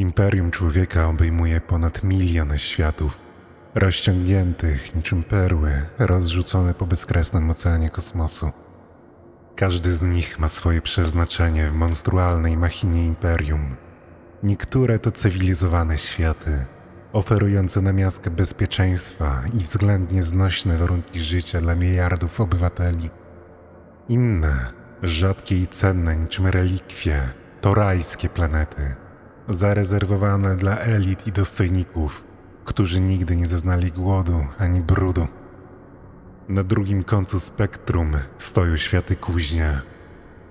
Imperium człowieka obejmuje ponad milion światów, rozciągniętych niczym perły, rozrzucone po bezkresnym oceanie kosmosu. Każdy z nich ma swoje przeznaczenie w monstrualnej machinie imperium. Niektóre to cywilizowane światy, oferujące namiastkę bezpieczeństwa i względnie znośne warunki życia dla miliardów obywateli. Inne, rzadkie i cenne niczym relikwie, to rajskie planety, zarezerwowane dla elit i dostojników, którzy nigdy nie zaznali głodu ani brudu. Na drugim końcu spektrum stoją światy kuźnia,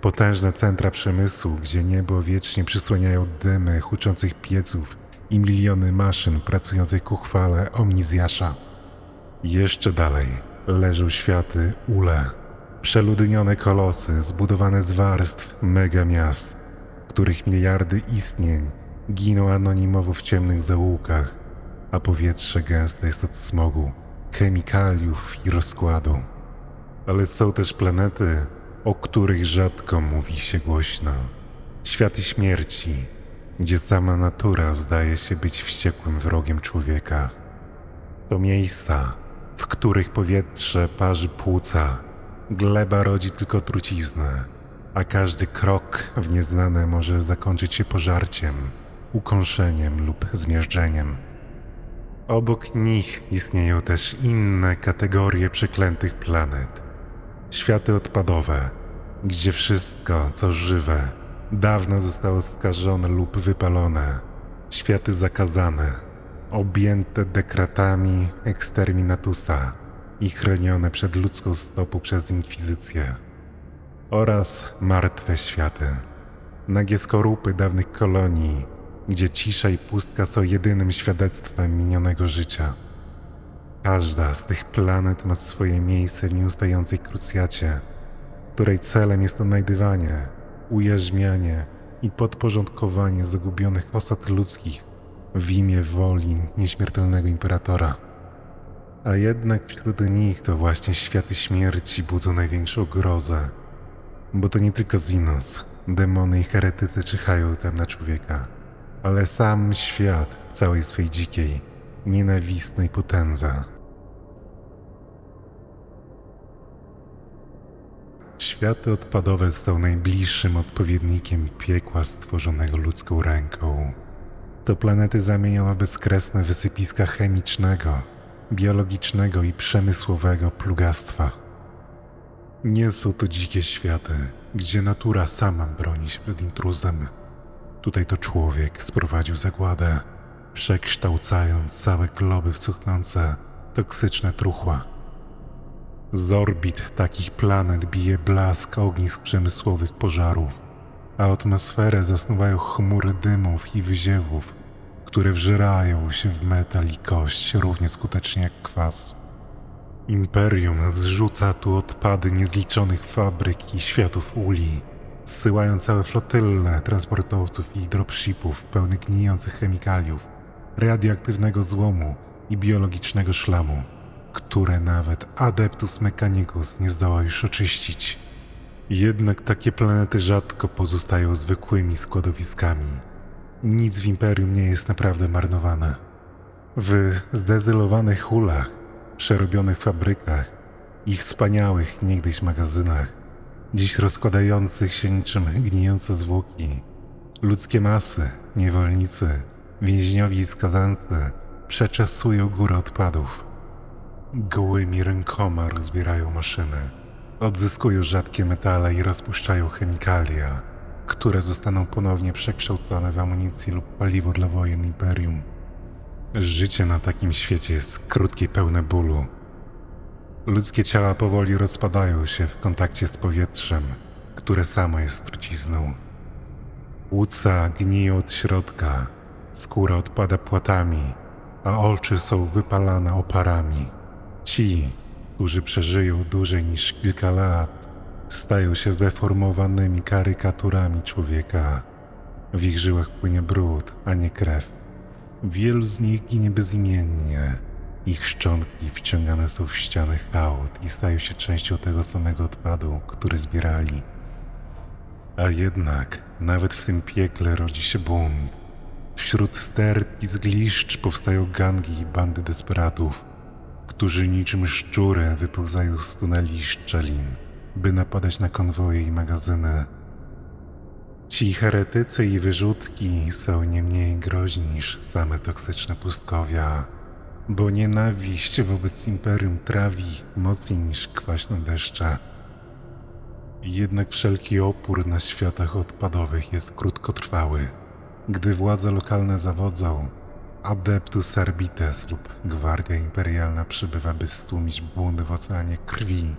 potężne centra przemysłu, gdzie niebo wiecznie przysłaniają dymy huczących pieców i miliony maszyn pracujących ku chwale Omnizjasza. Jeszcze dalej leżą światy Ule, przeludnione kolosy zbudowane z warstw mega miast, których miliardy istnień giną anonimowo w ciemnych zaułkach, a powietrze gęste jest od smogu, chemikaliów i rozkładu. Ale są też planety, o których rzadko mówi się głośno. Światy śmierci, gdzie sama natura zdaje się być wściekłym wrogiem człowieka. To miejsca, w których powietrze parzy płuca, gleba rodzi tylko truciznę, a każdy krok w nieznane może zakończyć się pożarciem, ukąszeniem lub zmierzczeniem. Obok nich istnieją też inne kategorie przeklętych planet. Światy odpadowe, gdzie wszystko, co żywe, dawno zostało skażone lub wypalone. Światy zakazane, objęte dekretami exterminatusa i chronione przed ludzką stopą przez inkwizycję. Oraz martwe światy, nagie skorupy dawnych kolonii, gdzie cisza i pustka są jedynym świadectwem minionego życia. Każda z tych planet ma swoje miejsce w nieustającej krucjacie, której celem jest odnajdywanie, ujarzmianie i podporządkowanie zagubionych osad ludzkich w imię woli nieśmiertelnego imperatora. A jednak wśród nich to właśnie światy śmierci budzą największą grozę, bo to nie tylko Zinos, demony i heretycy czyhają tam na człowieka, ale sam świat w całej swej dzikiej, nienawistnej potędze. Światy odpadowe są najbliższym odpowiednikiem piekła stworzonego ludzką ręką. To planety zamienione w bezkresne wysypiska chemicznego, biologicznego i przemysłowego plugastwa. Nie są to dzikie światy, gdzie natura sama broni się przed intruzem. Tutaj to człowiek sprowadził zagładę, przekształcając całe globy w cuchnące, toksyczne truchła. Z orbit takich planet bije blask ognisk przemysłowych pożarów, a atmosferę zasnuwają chmury dymów i wyziewów, które wżerają się w metal i kość równie skutecznie jak kwas. Imperium zrzuca tu odpady niezliczonych fabryk i światów uli, zsyłają całe flotylle transportowców i dropshipów pełnych gnijących chemikaliów, radioaktywnego złomu i biologicznego szlamu które nawet Adeptus Mechanicus nie zdoła już oczyścić. Jednak takie planety rzadko pozostają zwykłymi składowiskami. Nic w Imperium nie jest naprawdę marnowane. W zdezylowanych hulach, przerobionych fabrykach i wspaniałych niegdyś magazynach, dziś rozkładających się niczym gnijące zwłoki, ludzkie masy, niewolnicy, więźniowi i skazańcy przeczesują górę odpadów. Gołymi rękoma rozbierają maszyny. Odzyskują rzadkie metale i rozpuszczają chemikalia, które zostaną ponownie przekształcone w amunicję lub paliwo dla wojen imperium. Życie na takim świecie jest krótkie i pełne bólu. Ludzkie ciała powoli rozpadają się w kontakcie z powietrzem, które samo jest trucizną. Płuca gniją od środka, skóra odpada płatami, a oczy są wypalane oparami. Ci, którzy przeżyją dłużej niż kilka lat, stają się zdeformowanymi karykaturami człowieka. W ich żyłach płynie brud, a nie krew. Wielu z nich ginie bezimiennie. Ich szczątki wciągane są w ściany aut i stają się częścią tego samego odpadu, który zbierali. A jednak, nawet w tym piekle rodzi się bunt. Wśród sterk i zgliszcz powstają gangi i bandy desperatów, którzy niczym szczury wypełzają z tuneli szczelin, by napadać na konwoje i magazyny. Ci heretycy i wyrzutki są nie mniej groźni niż same toksyczne pustkowia, bo nienawiść wobec imperium trawi mocniej niż kwaśne deszcze. Jednak wszelki opór na światach odpadowych jest krótkotrwały. Gdy władze lokalne zawodzą, Adeptus Arbites lub Gwardia Imperialna przybywa, by stłumić bunt w oceanie krwi.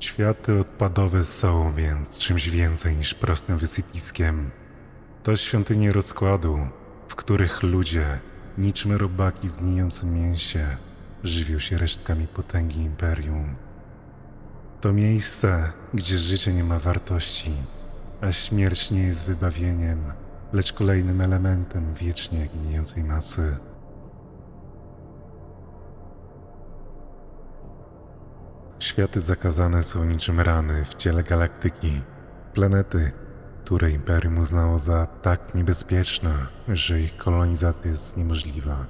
Światy odpadowe są więc czymś więcej niż prostym wysypiskiem. To świątynie rozkładu, w których ludzie, niczym robaki w gnijącym mięsie, żywią się resztkami potęgi imperium. To miejsce, gdzie życie nie ma wartości, a śmierć nie jest wybawieniem, lecz kolejnym elementem wiecznie gnijącej masy. Światy zakazane są niczym rany w ciele galaktyki, planety, które Imperium uznało za tak niebezpieczne, że ich kolonizacja jest niemożliwa,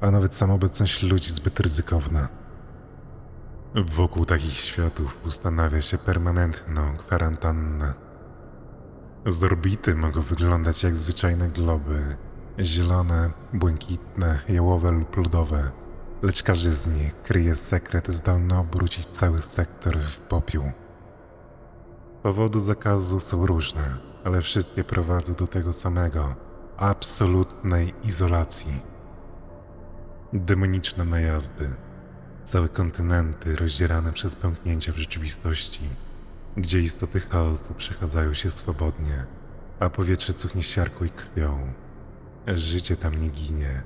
a nawet sama obecność ludzi zbyt ryzykowna. Wokół takich światów ustanawia się permanentną kwarantannę. Z orbity mogą wyglądać jak zwyczajne globy, zielone, błękitne, jałowe lub lodowe, lecz każdy z nich kryje sekret zdolny obrócić cały sektor w popiół. Powody zakazu są różne, ale wszystkie prowadzą do tego samego absolutnej izolacji. Demoniczne najazdy, całe kontynenty rozdzierane przez pęknięcia w rzeczywistości, gdzie istoty chaosu przechadzają się swobodnie, a powietrze cuchnie siarką i krwią. Życie tam nie ginie,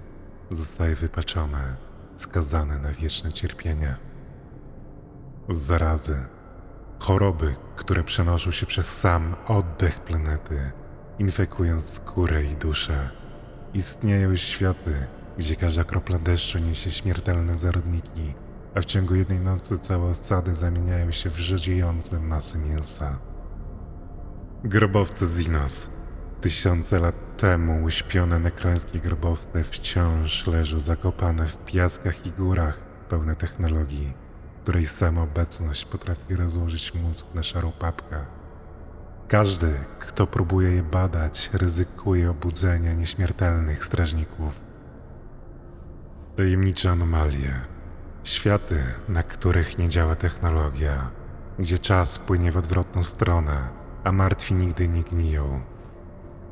zostaje wypaczone, skazane na wieczne cierpienie. Zarazy, choroby, które przenoszą się przez sam oddech planety, infekując skórę i duszę. Istnieją światy, gdzie każda kropla deszczu niesie śmiertelne zarodniki, a w ciągu jednej nocy całe osady zamieniają się w żyjące masy mięsa. Grobowce Zinos. Tysiące lat temu uśpione nekrońskie grobowce wciąż leżą zakopane w piaskach i górach pełne technologii, której sama obecność potrafi rozłożyć mózg na szarą papkę. Każdy, kto próbuje je badać, ryzykuje obudzenia nieśmiertelnych strażników. Tajemnicze anomalie, światy, na których nie działa technologia, gdzie czas płynie w odwrotną stronę, a martwi nigdy nie gniją.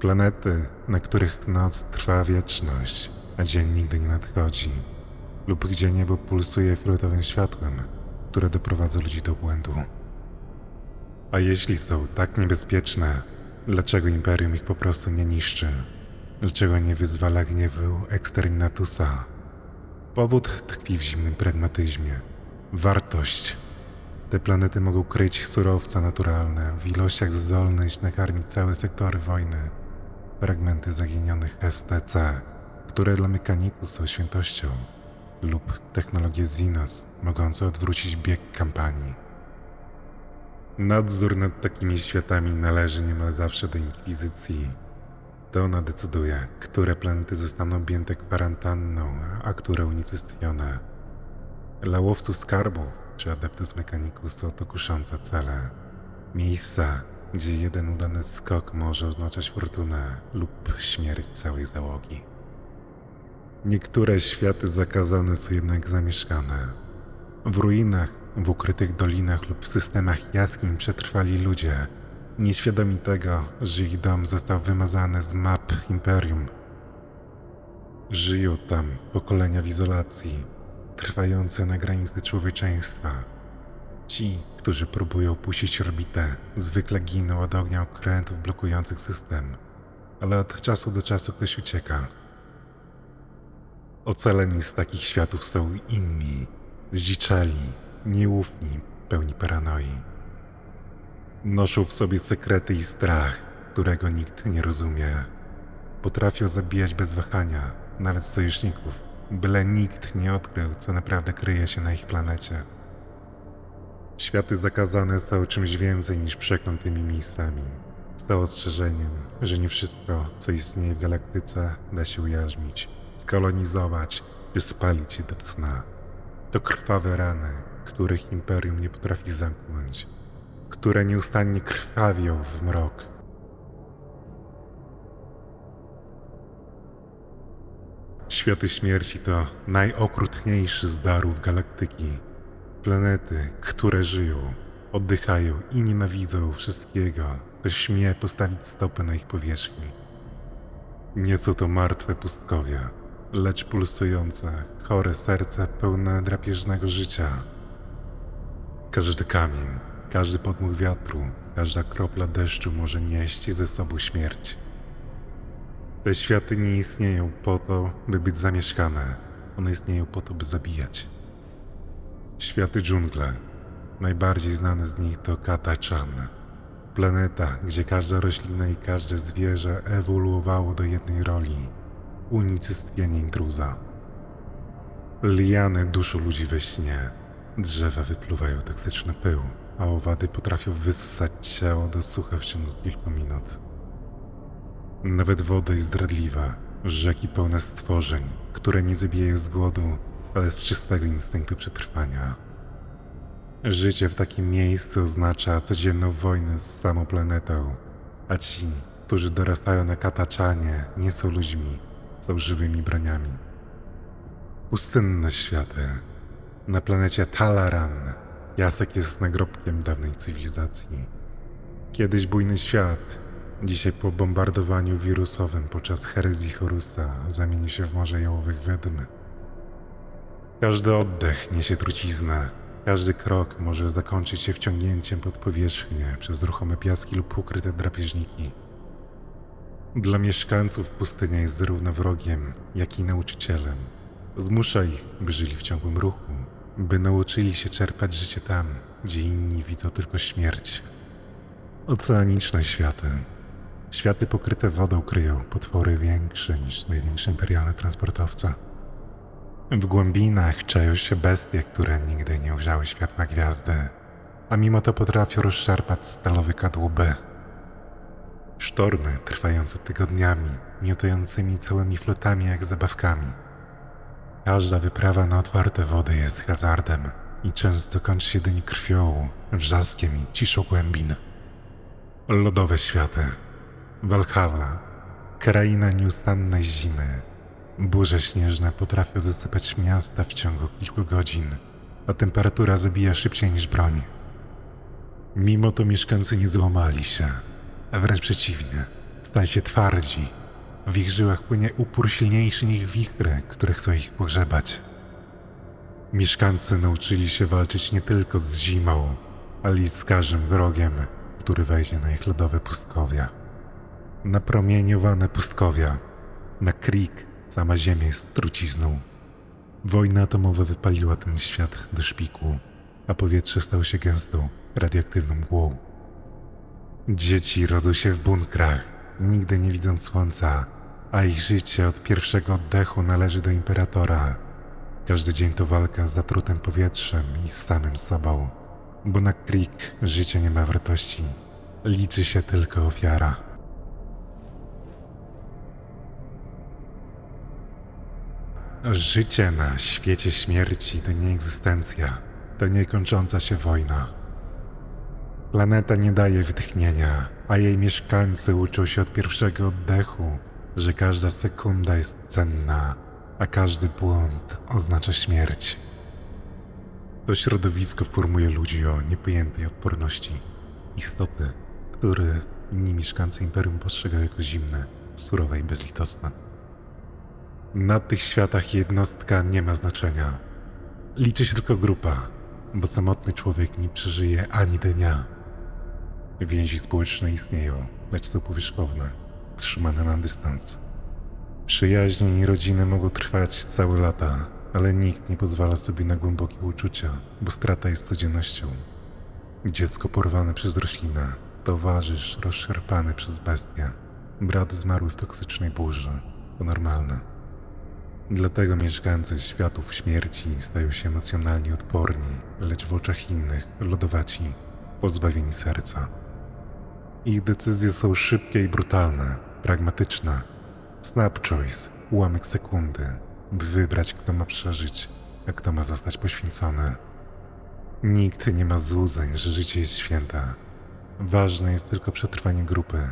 Planety, na których noc trwa wieczność, a dzień nigdy nie nadchodzi, lub gdzie niebo pulsuje fioletowym światłem, które doprowadza ludzi do błędu. A jeśli są tak niebezpieczne, dlaczego Imperium ich po prostu nie niszczy? Dlaczego nie wyzwala gniewu Exterminatusa? Powód tkwi w zimnym pragmatyzmie. Wartość. Te planety mogą kryć surowce naturalne w ilościach zdolnych nakarmić całe sektory wojny. Fragmenty zaginionych STC, które dla mechaników są świętością, lub technologie Zinos, mogące odwrócić bieg kampanii. Nadzór nad takimi światami należy niemal zawsze do Inkwizycji. To ona decyduje, które planety zostaną objęte kwarantanną, a które unicestwione. Dla łowców skarbów czy Adeptus Mechanicus są to kuszące cele. Miejsca, gdzie jeden udany skok może oznaczać fortunę lub śmierć całej załogi. Niektóre światy zakazane są jednak zamieszkane. W ruinach, w ukrytych dolinach lub w systemach jaskiń przetrwali ludzie, nieświadomi tego, że ich dom został wymazany z map imperium. Żyją tam pokolenia w izolacji, trwające na granicy człowieczeństwa. Ci, którzy próbują opuścić orbitę, zwykle giną od ognia okrętów blokujących system, ale od czasu do czasu ktoś ucieka. Ocaleni z takich światów są inni, zdziczeli, nieufni, pełni paranoi. Noszą w sobie sekrety i strach, którego nikt nie rozumie. Potrafią zabijać bez wahania, nawet sojuszników, byle nikt nie odkrył, co naprawdę kryje się na ich planecie. Światy zakazane są czymś więcej niż przeklętymi miejscami. Z ostrzeżeniem, że nie wszystko, co istnieje w galaktyce, da się ujarzmić, skolonizować czy spalić do cna. To krwawe rany, których imperium nie potrafi zamknąć, które nieustannie krwawią w mrok. Światy śmierci to najokrutniejszy z darów galaktyki. Planety, które żyją, oddychają i nienawidzą wszystkiego, co śmie postawić stopę na ich powierzchni. Nie są to martwe pustkowia, lecz pulsujące, chore serce pełne drapieżnego życia. Każdy kamień, każdy podmuch wiatru, każda kropla deszczu może nieść ze sobą śmierć. Te światy nie istnieją po to, by być zamieszkane. One istnieją po to, by zabijać. Światy dżungle. Najbardziej znane z nich to Katachan. Planeta, gdzie każda roślina i każde zwierzę ewoluowało do jednej roli unicestwienie intruza. Liany duszą ludzi we śnie. Drzewa wypluwają toksyczny pył, a owady potrafią wyssać ciało do sucha w ciągu kilku minut. Nawet woda jest zdradliwa. Rzeki pełne stworzeń, które nie zabijają z głodu, ale z czystego instynktu przetrwania. Życie w takim miejscu oznacza codzienną wojnę z samą planetą, a ci, którzy dorastają na kataczanie, nie są ludźmi, żywymi broniami. Pustynne światy. Na planecie Talaran piasek jest nagrobkiem dawnej cywilizacji. Kiedyś bujny świat, dzisiaj po bombardowaniu wirusowym podczas herezji Horusa zamienił się w morze jałowych wydm. Każdy oddech niesie truciznę, każdy krok może zakończyć się wciągnięciem pod powierzchnię przez ruchome piaski lub ukryte drapieżniki. Dla mieszkańców pustynia jest zarówno wrogiem, jak i nauczycielem. Zmusza ich, by żyli w ciągłym ruchu, by nauczyli się czerpać życie tam, gdzie inni widzą tylko śmierć. Oceaniczne światy. Światy pokryte wodą kryją potwory większe niż największe imperialne transportowce. W głębinach czają się bestie, które nigdy nie ujrzały światła gwiazdy, a mimo to potrafią rozszarpać stalowe kadłuby. Sztormy trwające tygodniami, miotającymi całymi flotami jak zabawkami. Każda wyprawa na otwarte wody jest hazardem i często kończy się jedynie krwią, wrzaskiem i ciszą głębin. Lodowe światy. Walhalla. Kraina nieustannej zimy. Burze śnieżne potrafią zasypać miasta w ciągu kilku godzin, a temperatura zabija szybciej niż broń. Mimo to mieszkańcy nie złamali się, wręcz przeciwnie, stali się twardzi. W ich żyłach płynie upór silniejszy niż wichry, które chcą ich pogrzebać. Mieszkańcy nauczyli się walczyć nie tylko z zimą, ale i z każdym wrogiem, który wejdzie na ich lodowe pustkowia. Napromieniowane pustkowia, na krik, sama ziemia jest trucizną. Wojna atomowa wypaliła ten świat do szpiku, a powietrze stało się gęstą, radioaktywną mgłą. Dzieci rodzą się w bunkrach, nigdy nie widząc słońca, a ich życie od pierwszego oddechu należy do imperatora. Każdy dzień to walka z zatrutym powietrzem i z samym sobą, bo na krik życie nie ma wartości. Liczy się tylko ofiara. Życie na świecie śmierci to nie egzystencja, to niekończąca się wojna. Planeta nie daje wytchnienia, a jej mieszkańcy uczą się od pierwszego oddechu, że każda sekunda jest cenna, a każdy błąd oznacza śmierć. To środowisko formuje ludzi o niepojętej odporności, istoty, które inni mieszkańcy Imperium postrzegają jako zimne, surowe i bezlitosne. Na tych światach jednostka nie ma znaczenia. Liczy się tylko grupa, bo samotny człowiek nie przeżyje ani dnia. Więzi społeczne istnieją, lecz są powierzchowne, trzymane na dystans. Przyjaźnie i rodziny mogą trwać całe lata, ale nikt nie pozwala sobie na głębokie uczucia, bo strata jest codziennością. Dziecko porwane przez roślinę, towarzysz rozszarpany przez bestię, brat zmarły w toksycznej burzy. To normalne. Dlatego mieszkańcy światów śmierci stają się emocjonalnie odporni, lecz w oczach innych lodowaci, pozbawieni serca. Ich decyzje są szybkie i brutalne, pragmatyczne. Snap choice, ułamek sekundy, by wybrać, kto ma przeżyć, a kto ma zostać poświęcony. Nikt nie ma złudzeń, że życie jest święte. Ważne jest tylko przetrwanie grupy,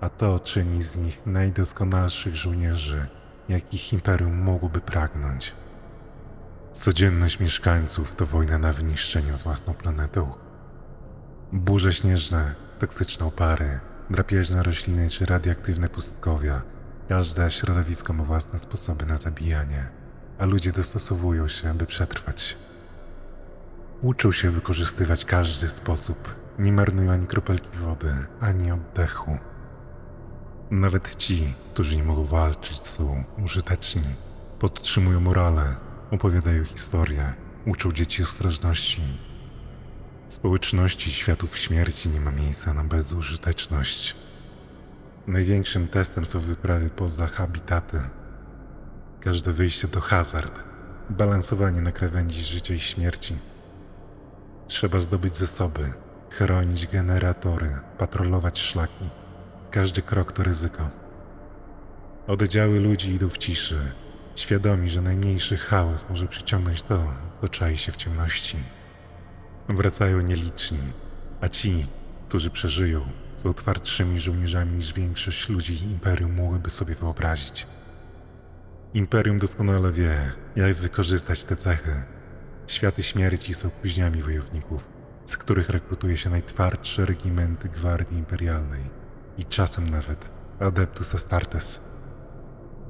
a to czyni z nich najdoskonalszych żołnierzy, jakich imperium mogłoby pragnąć. Codzienność mieszkańców to wojna na wyniszczenie z własną planetą. Burze śnieżne, toksyczne opary, drapieżne rośliny czy radioaktywne pustkowia. Każde środowisko ma własne sposoby na zabijanie, a ludzie dostosowują się, by przetrwać. Uczą się wykorzystywać każdy sposób, nie marnują ani kropelki wody, ani oddechu. Nawet ci, którzy nie mogą walczyć, są użyteczni. Podtrzymują morale, opowiadają historie, uczą dzieci ostrożności. W społeczności światów śmierci nie ma miejsca na bezużyteczność. Największym testem są wyprawy poza habitaty. Każde wyjście to hazard, balansowanie na krawędzi życia i śmierci. Trzeba zdobyć zasoby, chronić generatory, patrolować szlaki. Każdy krok to ryzyko. Oddziały ludzi idą w ciszy, świadomi, że najmniejszy hałas może przyciągnąć to, co czai się w ciemności. Wracają nieliczni, a ci, którzy przeżyją, są twardszymi żołnierzami niż większość ludzi Imperium mogłyby sobie wyobrazić. Imperium doskonale wie, jak wykorzystać te cechy. Światy śmierci są kuźniami wojowników, z których rekrutuje się najtwardsze regimenty Gwardii Imperialnej i czasem nawet Adeptus Astartes.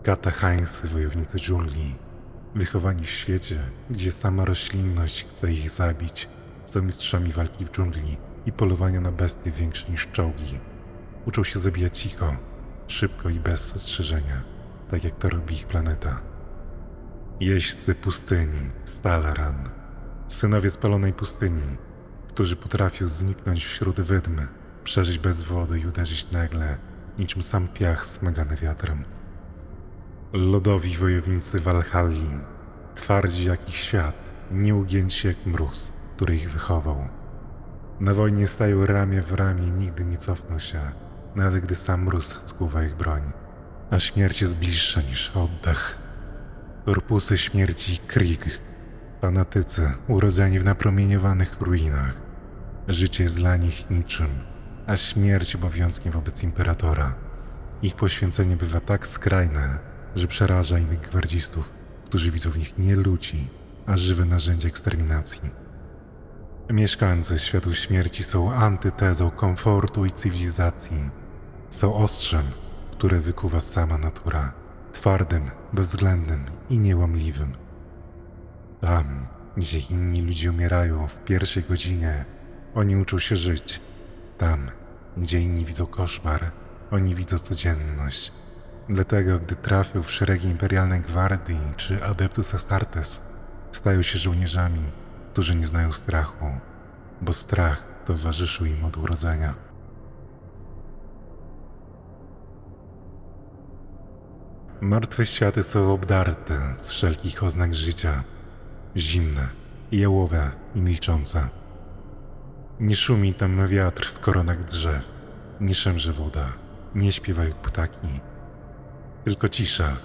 Katahańscy wojownicy dżungli, wychowani w świecie, gdzie sama roślinność chce ich zabić, są mistrzami walki w dżungli i polowania na bestie większe niż czołgi. Uczą się zabijać cicho, szybko i bez zastrzeżenia, tak jak to robi ich planeta. Jeźdźcy pustyni, Stalaran, synowie spalonej pustyni, którzy potrafią zniknąć wśród wydmy, przeżyć bez wody i uderzyć nagle, niczym sam piach smagany wiatrem. Lodowi wojownicy Walhalli, twardzi jak ich świat, nieugięci jak mróz, który ich wychował. Na wojnie stają ramię w ramię i nigdy nie cofną się, nawet gdy sam mróz skuwa ich broń, a śmierć jest bliższa niż oddech. Korpusy śmierci Krieg, fanatycy urodzeni w napromieniowanych ruinach. Życie jest dla nich niczym, a śmierć obowiązkiem wobec imperatora. Ich poświęcenie bywa tak skrajne, że przeraża innych gwardzistów, którzy widzą w nich nie ludzi, a żywe narzędzie eksterminacji. Mieszkańcy światów śmierci są antytezą komfortu i cywilizacji. Są ostrzem, które wykuwa sama natura, twardym, bezwzględnym i niełamliwym. Tam, gdzie inni ludzie umierają w pierwszej godzinie, oni uczą się żyć. Tam, gdzie inni widzą koszmar, oni widzą codzienność. Dlatego, gdy trafią w szeregi Imperialnej Gwardii czy Adeptus Astartes, stają się żołnierzami, którzy nie znają strachu, bo strach towarzyszył im od urodzenia. Martwe światy są obdarte z wszelkich oznak życia, zimne, jałowe i milczące. Nie szumi tam wiatr w koronach drzew, nie szemrze woda, nie śpiewają ptaki. Tylko cisza,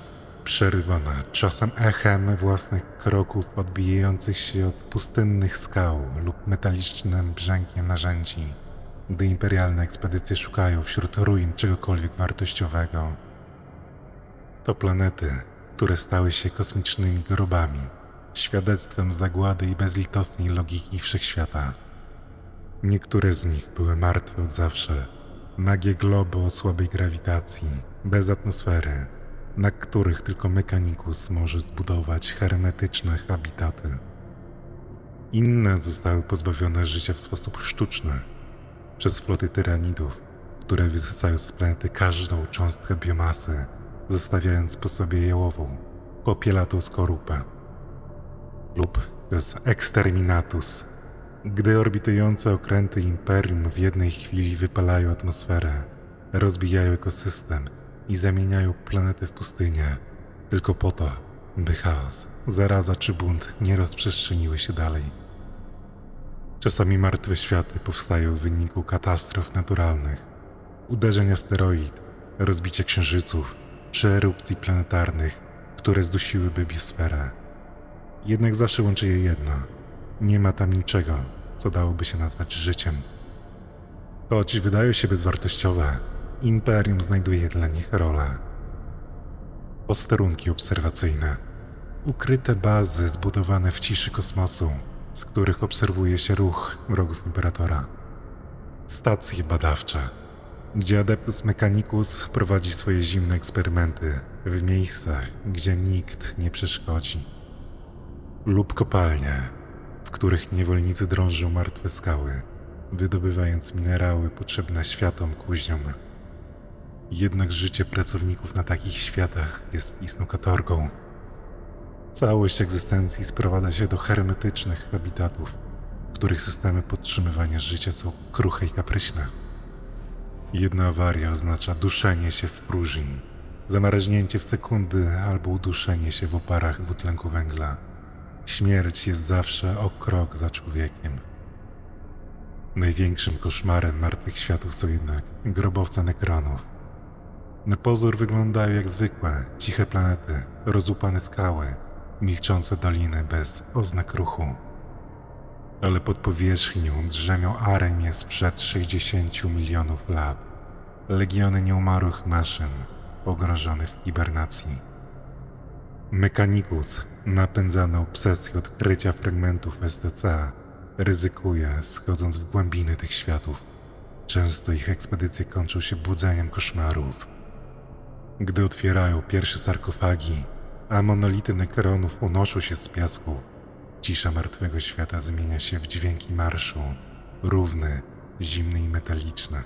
przerywana czasem echem własnych kroków odbijających się od pustynnych skał lub metalicznym brzękiem narzędzi, gdy imperialne ekspedycje szukają wśród ruin czegokolwiek wartościowego. To planety, które stały się kosmicznymi grobami, świadectwem zagłady i bezlitosnej logiki wszechświata. Niektóre z nich były martwe od zawsze. Nagie globy o słabej grawitacji, bez atmosfery, na których tylko mechanikus może zbudować hermetyczne habitaty. Inne zostały pozbawione życia w sposób sztuczny przez floty tyranidów, które wysysają z planety każdą cząstkę biomasy, zostawiając po sobie jałową, popielatą skorupę. Lub przez exterminatus, gdy orbitujące okręty imperium w jednej chwili wypalają atmosferę, rozbijają ekosystem i zamieniają planetę w pustynię, tylko po to, by chaos, zaraza czy bunt nie rozprzestrzeniły się dalej. Czasami martwe światy powstają w wyniku katastrof naturalnych, Uderzeń asteroid, rozbicie księżyców czy erupcji planetarnych, które zdusiłyby biosferę. Jednak zawsze łączy je jedno. Nie ma tam niczego, co dałoby się nazwać życiem. Choć wydają się bezwartościowe, Imperium znajduje dla nich rolę. Posterunki obserwacyjne, ukryte bazy zbudowane w ciszy kosmosu, z których obserwuje się ruch wrogów Imperatora. Stacje badawcze, gdzie Adeptus Mechanicus prowadzi swoje zimne eksperymenty w miejscach, gdzie nikt nie przeszkodzi. Lub kopalnie, w których niewolnicy drążą martwe skały, wydobywając minerały potrzebne światom kuźniom. Jednak życie pracowników na takich światach jest istną katorgą. Całość egzystencji sprowadza się do hermetycznych habitatów, których systemy podtrzymywania życia są kruche i kapryśne. Jedna awaria oznacza duszenie się w próżni, zamarznięcie w sekundy albo uduszenie się w oparach dwutlenku węgla. Śmierć jest zawsze o krok za człowiekiem. Największym koszmarem martwych światów są jednak grobowce nekronów. Na pozór wyglądają jak zwykłe, ciche planety, rozłupane skały, milczące doliny bez oznak ruchu. Ale pod powierzchnią drzemią arenie sprzed 60 milionów lat. Legiony nieumarłych maszyn, pogrążonych w hibernacji. Mechanikus, napędzany obsesją odkrycia fragmentów STC, ryzykuje, schodząc w głębiny tych światów. Często ich ekspedycje kończą się budzeniem koszmarów. Gdy otwierają pierwsze sarkofagi, a monolity nekronów unoszą się z piasków, cisza martwego świata zmienia się w dźwięki marszu, równy, zimny i metaliczny.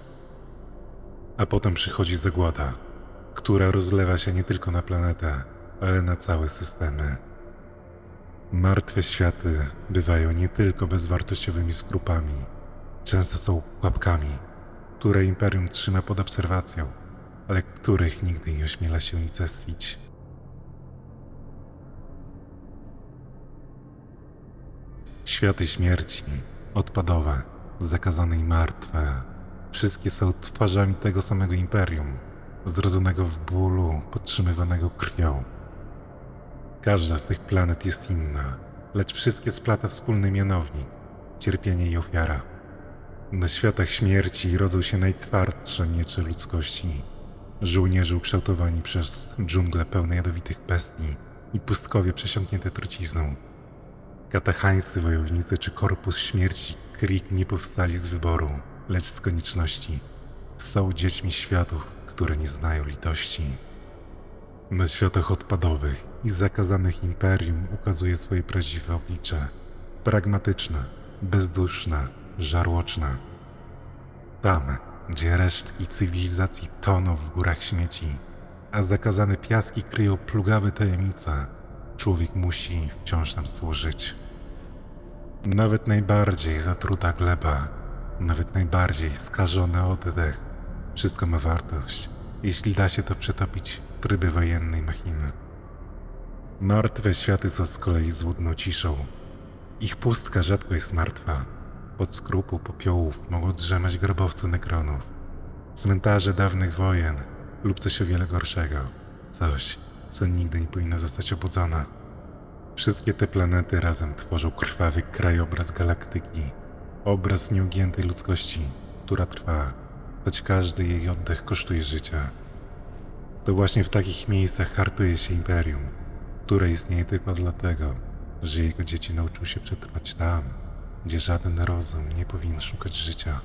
A potem przychodzi zagłada, która rozlewa się nie tylko na planetę, ale na całe systemy. Martwe światy bywają nie tylko bezwartościowymi skrupami, często są pułapkami, które Imperium trzyma pod obserwacją, ale których nigdy nie ośmiela się unicestwić. Światy śmierci, odpadowe, zakazane i martwe, wszystkie są twarzami tego samego imperium, zrodzonego w bólu, podtrzymywanego krwią. Każda z tych planet jest inna, lecz wszystkie splata wspólny mianownik cierpienie i ofiara. Na światach śmierci rodzą się najtwardsze miecze ludzkości. Żołnierze ukształtowani przez dżungle pełne jadowitych bestii i pustkowie przesiąknięte trucizną. Katachańscy wojownicy czy korpus śmierci Krik nie powstali z wyboru, lecz z konieczności. Są dziećmi światów, które nie znają litości. Na światach odpadowych i zakazanych imperium ukazuje swoje prawdziwe oblicze. Pragmatyczne, bezduszne, żarłoczne. Tam, gdzie resztki cywilizacji toną w górach śmieci, a zakazane piaski kryją plugawe tajemnice, człowiek musi wciąż nam służyć. Nawet najbardziej zatruta gleba, nawet najbardziej skażony oddech, wszystko ma wartość, jeśli da się to przetopić tryby wojennej machiny. Martwe światy są z kolei złudną ciszą. Ich pustka rzadko jest martwa. Pod skrupu popiołów mogą drzemać grobowce nekronów, cmentarze dawnych wojen lub coś o wiele gorszego. Coś, co nigdy nie powinno zostać obudzone. Wszystkie te planety razem tworzą krwawy krajobraz galaktyki. Obraz nieugiętej ludzkości, która trwa, choć każdy jej oddech kosztuje życia. To właśnie w takich miejscach hartuje się imperium, które istnieje tylko dlatego, że jego dzieci nauczyły się przetrwać tam, gdzie żaden rozum nie powinien szukać życia.